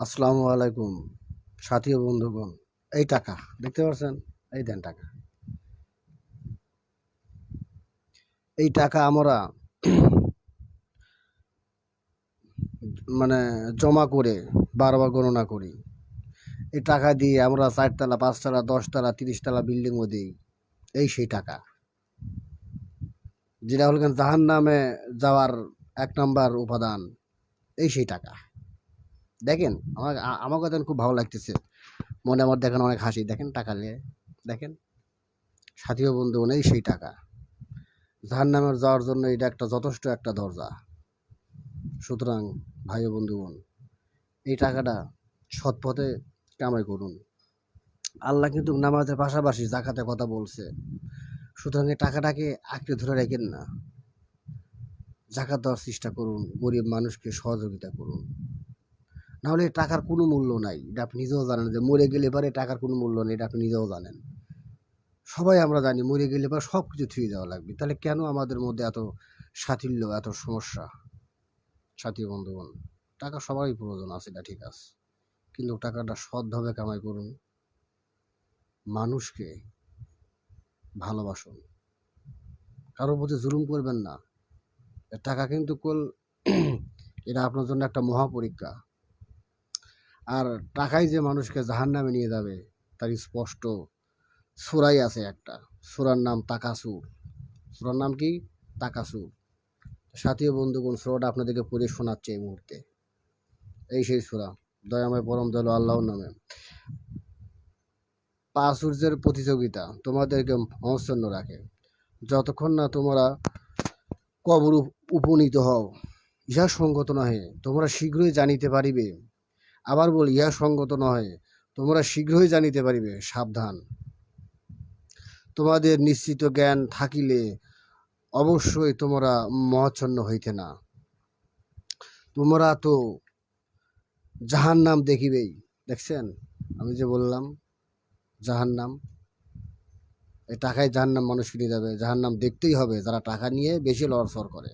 আসসালামু আলাইকুম, সাথী বন্ধুগণ। এই টাকা, দেখতে পাচ্ছেন? এই দেন টাকা। এই টাকা আমরা মানে জমা করে, বারবার গণনা করি। এই টাকা দিয়ে আমরা চারতলা, পাঁচতলা, দশতলা, তিরিশতলা বিল্ডিংও দিই। এই সেই টাকা। যেটা হল জাহান নামে যাওয়ার এক নম্বর উপাদান, এই সেই টাকা। দেখেন, আমার আমার কথা খুব ভালো লাগতেছে। মনে আমার দেখেন অনেক হাসি। দেখেন টাকা নিয়ে, দেখেন সাথী বন্ধু নেই সেই টাকা। জাহান নামের যাওয়ার জন্য এটা একটা যথেষ্ট একটা দরজা। সুতরাং, ভাই বন্ধুগণ এই টাকাটা সৎ পথে কামাই করুন। আল্লাহ কিন্তু নামাজের পাশাপাশি জাকাতের কথা বলছে। সুতরাং এই টাকাটাকে আঁকড়ে ধরে রাখেন না। জাকাত দেওয়ার চেষ্টা করুন। গরিব মানুষকে সহযোগিতা করুন। নাহলে টাকার কোনো মূল্য নাই। এটা আপনি নিজেও জানেন যে মরে গেলে পরে টাকার কোনো মূল্য নেই, এটা আপনি নিজেও জানেন। সবাই আমরা জানি মরে গেলে পরে সব কিছু থুয়ে দেওয়া লাগবে। তাহলে কেন আমাদের মধ্যে এত সাথিল্য, এত সমস্যা? সাথী বন্ধুগণ, টাকা সবারই প্রয়োজন আছে, এটা ঠিক আছে। কিন্তু টাকাটা সৎভাবে কামাই করুন। মানুষকে ভালোবাসুন। কারোর প্রতি জুলুম করবেন না। টাকা কিন্তু কোল, এটা আপনার জন্য একটা মহা পরীক্ষা আর টাকাই যে মানুষকে জাহান নামে নিয়ে যাবে তার স্পষ্ট সুরাই আছে একটা। সুরার নাম তাকাসুর। সুরার নাম কি? তাকাসুর। সাথী ও বন্ধুগণ, সুরাটা আপনাদেরকে পড়ে শোনাচ্ছে এই মুহূর্তে। এই সেই সুরা। দয়াময় পরম দল আল্লাহর নামে। পাঁচুর্যের প্রতিযোগিতা তোমাদেরকে মহচ্ছন্ন রাখে। যতক্ষণ না তোমরা কবর উপ- উপনীত হও ইহা সঙ্গত নহে, তোমরা শীঘ্রই জানিতে পারিবে আবার বল, ইহা সঙ্গত নহে তোমরা শীঘ্রই জানিতে পারিবে, সাবধান। তোমাদের নিশ্চিত জ্ঞান থাকিলে অবশ্যই তোমরা মহাচ্ছন্ন হইতে না। তোমরা তো জাহান নাম দেখিবেই, দেখছেন? আমি যে বললাম জাহান নাম এই টাকায় জাহান নাম মানুষ কিনে যাবে। জাহান নাম দেখতেই হবে, যারা টাকা নিয়ে বেশি লড়সড় করে।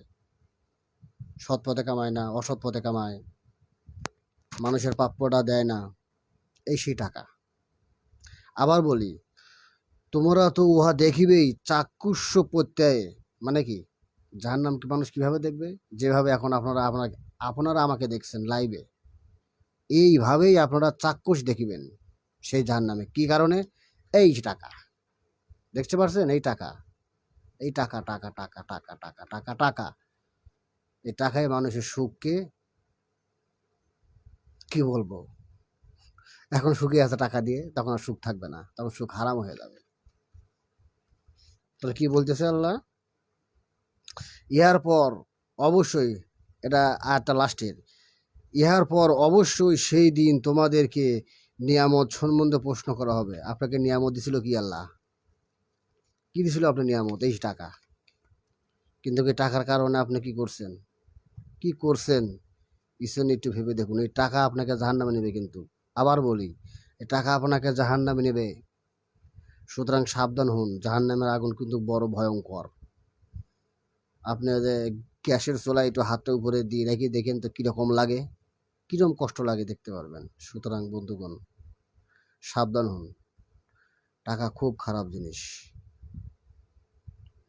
সৎ পথে কামায় না, অসৎ পথে কামায়। মানুষের প্রাপ্যটা দেয় না, এই সেই টাকা। আবার বলি, তোমরা তো উহা দেখিবেই চাক্ষুষ প্রত্যয়ে মানে কি? যার নাম কি মানুষ কীভাবে দেখবে? যেভাবে এখন আপনারা আপনার আপনারা আমাকে দেখছেন লাইভে এইভাবেই আপনারা চাক্ষুষ দেখিবেন, সেই যার নামে। কি কারণে? এই টাকা। দেখতে পারছেন? এই টাকা। এই টাকা টাকা টাকা টাকা টাকা টাকা টাকা। এই টাকায় মানুষের সুখকে কি বলব? এখন সুখে আছে টাকা দিয়ে, তখন আর সুখ থাকবে না, তখন সুখ হারাম হয়ে যাবে। তাহলে কি বলতেছে আল্লাহ? ইহার পর অবশ্যই, এটা আয়াতটা লাস্টের ইহার পর অবশ্যই সেই দিন তোমাদেরকে নিয়ামত সম্বন্ধে প্রশ্ন করা হবে। আপনাকে নিয়ামত দিছিল কি আল্লাহ? কি দিছিল আপনার নিয়ামত? এই টাকা। কিন্তু টাকার কারণে আপনি কি করছেন? কি করছেন? পিছনে একটু ভেবে দেখুন, এই টাকা আপনাকে জাহান নামে নেবে কিন্তু। আবার বলি, এই টাকা আপনাকে জাহান নামে নেবে। সুতরাং সাবধান হন জাহান নামের আগুন কিন্তু বড় ভয়ঙ্কর। আপনি যে গ্যাসের চোলা একটু হাতটা উপরে দিয়ে রেখে দেখেন তো কীরকম লাগে। কীরকম কষ্ট লাগে দেখতে পারবেন। সুতরাং বন্ধুগণ, সাবধান হন। টাকা খুব খারাপ জিনিস।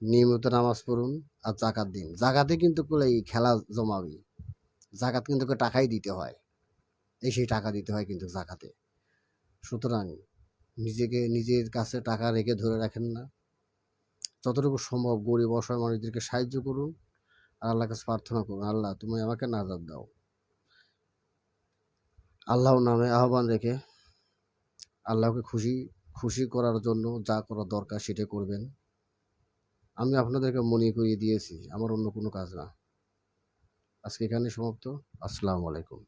নিয়মিত নামাজ পড়ুন আর জাকাত দিন। জাকাতে কিন্তু কোনো এই খেলা জমাবি জাকাত কিন্তু টাকাই দিতে হয়। এই সেই টাকা দিতে হয় কিন্তু জাকাতে। সুতরাং নিজেকে, নিজের কাছে টাকা রেখে ধরে রাখেন না। যতটুকু সম্ভব গরিব, অসহায় মানুষদেরকে সাহায্য করুন আর আল্লাহর কাছে প্রার্থনা করুন, আল্লাহ, তুমি আমাকে নাজাদ দাও। আল্লাহর নামে আহ্বান রেখে আল্লাহকে খুশি খুশি করার জন্য যা করা দরকার সেটা করবেন। আমি আপনাদেরকে মনে করিয়ে দিয়েছি, আমার অন্য কোনো কাজ না। আজকে এখানে সমাপ্ত। আসসালামু আলাইকুম।